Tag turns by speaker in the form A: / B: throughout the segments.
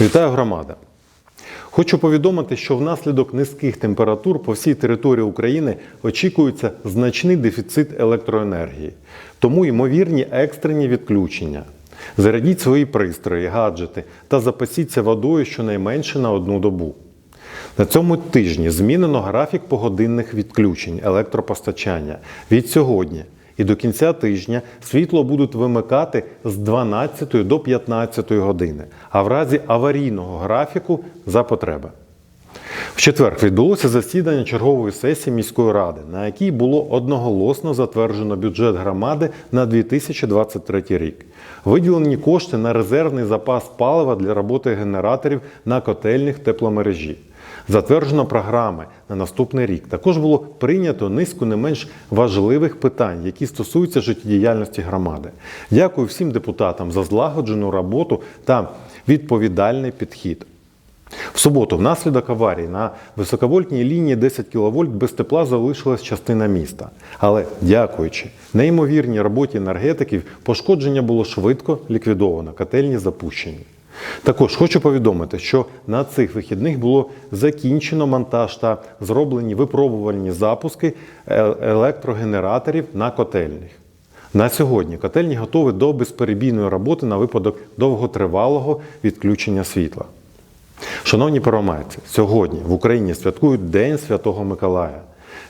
A: Вітаю громада! Хочу повідомити, що внаслідок низьких температур по всій території України очікується значний дефіцит електроенергії, тому ймовірні екстрені відключення. Зарядіть свої пристрої, гаджети та запасіться водою щонайменше на одну добу. На цьому тижні змінено графік погодинних відключень електропостачання від сьогодні. І до кінця тижня світло будуть вимикати з 12 до 15 години, а в разі аварійного графіку за потреби. В четвер відбулося засідання чергової сесії міської ради, на якій було одноголосно затверджено бюджет громади на 2023 рік. Виділені кошти на резервний запас палива для роботи генераторів на котельних тепломережі. Затверджено програми на наступний рік. Також було прийнято низку не менш важливих питань, які стосуються життєдіяльності громади. Дякую всім депутатам за злагоджену роботу та відповідальний підхід. В суботу, внаслідок аварії на високовольтній лінії 10 кВт без тепла залишилась частина міста. Але дякуючи неймовірній роботі енергетиків, пошкодження було швидко ліквідовано, котельні запущені. Також хочу повідомити, що на цих вихідних було закінчено монтаж та зроблені випробувальні запуски е- електрогенераторів на котельних. На сьогодні котельні готові до безперебійної роботи на випадок довготривалого відключення світла. Шановні паромайці, сьогодні в Україні святкують День Святого Миколая.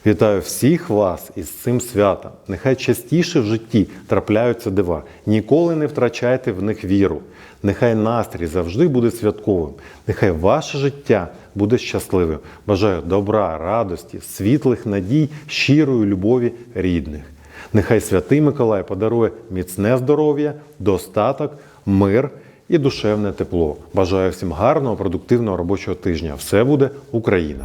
A: Вітаю всіх вас із цим святом. Нехай частіше в житті трапляються дива. Ніколи не втрачайте в них віру. Нехай настрій завжди буде святковим. Нехай ваше життя буде щасливим. Бажаю добра, радості, світлих надій, щирої любові рідних. Нехай святий Миколай подарує міцне здоров'я, достаток, мир і душевне тепло. Бажаю всім гарного, продуктивного робочого тижня. Все буде Україна!